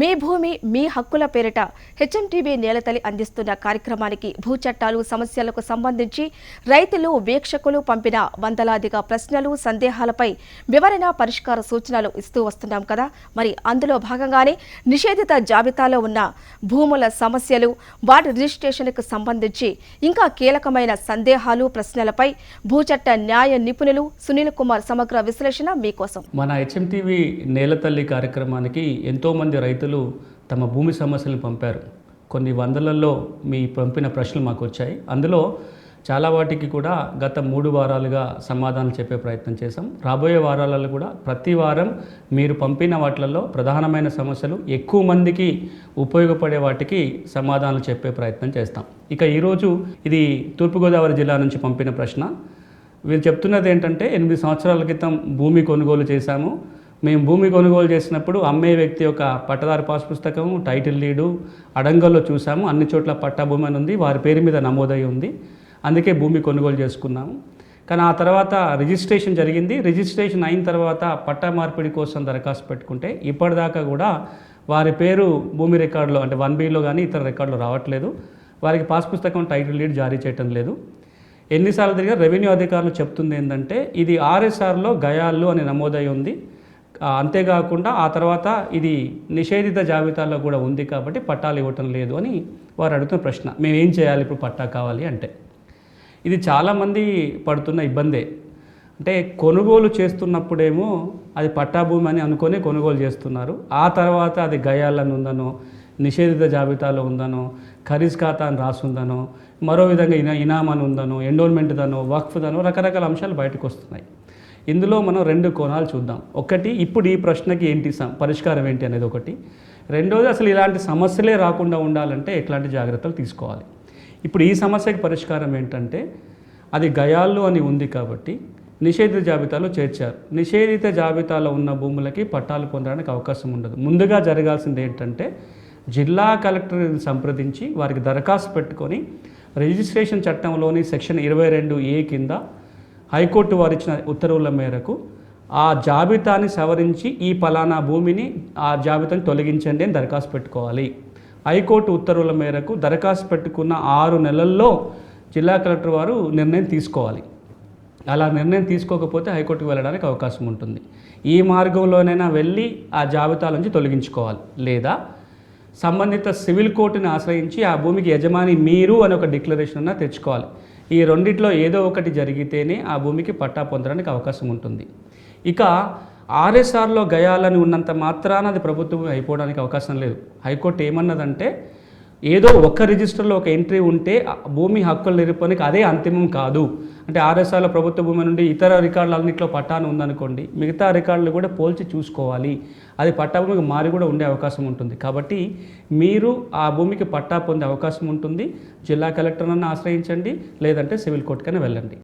మీ భూమి మీ హక్కుల పేరిట హెచ్ఎంటీబీ నేలతల్లి అందిస్తున్న కార్యక్రమానికి భూ చట్టాలు సమస్యలకు సంబంధించి రైతులు వీక్షకులు పంపిన వందలాదిగా ప్రశ్నలు సందేహాలపై వివరణ పరిష్కార సూచనలు ఇస్తూ వస్తున్నాం కదా. మరి అందులో భాగంగానే నిషేధిత జాబితాలో ఉన్న భూముల సమస్యలు వాటి రిజిస్ట్రేషన్కు సంబంధించి ఇంకా కీలకమైన సందేహాలు ప్రశ్నలపై భూచట్ట న్యాయ నిపుణులు సునీల్ కుమార్ సమగ్ర విశ్లేషణ మీకోసం. మన హెచ్ఎంటీవీ నేలతల్లి కార్యక్రమానికి ఎంతోమంది రైతులు తమ భూమి సమస్యలను పంపారు. కొన్ని వందలలో మీ పంపిన ప్రశ్నలు మాకు వచ్చాయి. అందులో చాలా వాటికి కూడా గత మూడు వారాలుగా సమాధానం చెప్పే ప్రయత్నం చేశాం. రాబోయే వారాలలో కూడా ప్రతి వారం మీరు పంపిన వాటిలలో ప్రధానమైన సమస్యలు ఎక్కువ మందికి ఉపయోగపడే వాటికి సమాధానాలు చెప్పే ప్రయత్నం చేస్తాం. ఇక ఈరోజు ఇది తూర్పుగోదావరి జిల్లా నుంచి పంపిన ప్రశ్న. వీళ్ళు చెప్తున్నది ఏంటంటే ఎనిమిది సంవత్సరాల క్రితం భూమి కొనుగోలు చేశాము. మేము భూమి కొనుగోలు చేసినప్పుడు అమ్మే వ్యక్తి యొక్క పట్టదారు పాస్ పుస్తకం టైటిల్ లీడు అడంగల్లో చూసాము. అన్ని చోట్ల పట్టా భూమి అని ఉంది. వారి పేరు మీద నమోదై ఉంది. అందుకే భూమి కొనుగోలు చేసుకున్నాము. కానీ ఆ తర్వాత రిజిస్ట్రేషన్ జరిగింది. రిజిస్ట్రేషన్ అయిన తర్వాత పట్టా మార్పిడి కోసం దరఖాస్తు పెట్టుకుంటే ఇప్పటిదాకా కూడా వారి పేరు భూమి రికార్డులో అంటే వన్ బీలో కానీ ఇతర రికార్డులో రావట్లేదు. వారికి పాస్ పుస్తకం టైటిల్ లీడ్ జారీ చేయటం లేదు. ఎన్నిసార్లు తిరిగా రెవెన్యూ అధికారులు చెప్తుంది ఏంటంటే ఇది ఆర్ఎస్ఆర్లో గయాళ్ళు అని నమోదై ఉంది. అంతేకాకుండా ఆ తర్వాత ఇది నిషేధిత జాబితాలో కూడా ఉంది కాబట్టి పట్టాలు ఇవ్వటం లేదు అని వారు అడుగుతున్న ప్రశ్న. మేము ఏం చేయాలి ఇప్పుడు పట్టా కావాలి అంటే? ఇది చాలామంది పడుతున్న ఇబ్బందే. అంటే కొనుగోలు చేస్తున్నప్పుడేమో అది పట్టా భూమి అని అనుకొని కొనుగోలు చేస్తున్నారు. ఆ తర్వాత అది గయాలను ఉందనో నిషేధిత జాబితాలో ఉందనో ఖరీజ్ ఖాతా అని రాసుందనో మరో విధంగా ఇనా ఇనాం అని ఉందనో ఎండోల్మెంట్ దనో వక్ఫ్ దనో రకరకాల అంశాలు బయటకు వస్తున్నాయి. ఇందులో మనం రెండు కోణాలు చూద్దాం. ఒకటి ఇప్పుడు ఈ ప్రశ్నకి ఏంటి పరిష్కారం ఏంటి అనేది ఒకటి. రెండోది అసలు ఇలాంటి సమస్యలే రాకుండా ఉండాలంటే ఎట్లాంటి జాగ్రత్తలు తీసుకోవాలి? ఇప్పుడు ఈ సమస్యకి పరిష్కారం ఏంటంటే అది గయాల్లో అని ఉంది కాబట్టి నిషేధిత జాబితాలో చేర్చారు. నిషేధిత జాబితాలో ఉన్న భూములకి పట్టాలు పొందడానికి అవకాశం ఉండదు. ముందుగా జరగాల్సింది ఏంటంటే జిల్లా కలెక్టర్ని సంప్రదించి వారికి దరఖాస్తు పెట్టుకొని రిజిస్ట్రేషన్ చట్టంలోని సెక్షన్ ఇరవై రెండు ఏ కింద హైకోర్టు వారు ఇచ్చిన ఉత్తర్వుల మేరకు ఆ జాబితాని సవరించి ఈ పలానా భూమిని ఆ జాబితాని తొలగించండి అని దరఖాస్తు పెట్టుకోవాలి. హైకోర్టు ఉత్తర్వుల మేరకు దరఖాస్తు పెట్టుకున్న ఆరు నెలల్లో జిల్లా కలెక్టర్ వారు నిర్ణయం తీసుకోవాలి. అలా నిర్ణయం తీసుకోకపోతే హైకోర్టుకు వెళ్ళడానికి అవకాశం ఉంటుంది. ఈ మార్గంలోనైనా వెళ్ళి ఆ జాబితా నుంచి తొలగించుకోవాలి. లేదా సంబంధిత సివిల్ కోర్టుని ఆశ్రయించి ఆ భూమికి యజమాని మీరు అని ఒక డిక్లరేషన్ అన్న తెచ్చుకోవాలి. ఈ రెండిట్లో ఏదో ఒకటి జరిగితేనే ఆ భూమికి పట్టా పొందడానికి అవకాశం ఉంటుంది. ఇక ఆర్ఎస్ఆర్లో గయాలని ఉన్నంత మాత్రాన అది ప్రభుత్వం అయిపోవడానికి అవకాశం లేదు. హైకోర్టు ఏమన్నదంటే ఏదో ఒక రిజిస్టర్లో ఒక ఎంట్రీ ఉంటే భూమి హక్కుల నిరూపణకి అదే అంతిమం కాదు. అంటే ఆర్ఎస్ఆర్లో ప్రభుత్వ భూమి నుండి ఇతర రికార్డులు అన్నింటిలో పట్టాను ఉందనుకోండి మిగతా రికార్డులు కూడా పోల్చి చూసుకోవాలి. అది పట్టా భూమికి మారి కూడా ఉండే అవకాశం ఉంటుంది. కాబట్టి మీరు ఆ భూమికి పట్టా పొందే అవకాశం ఉంటుంది. జిల్లా కలెక్టర్నన్నా ఆశ్రయించండి లేదంటే సివిల్ కోర్టుకైనా వెళ్ళండి.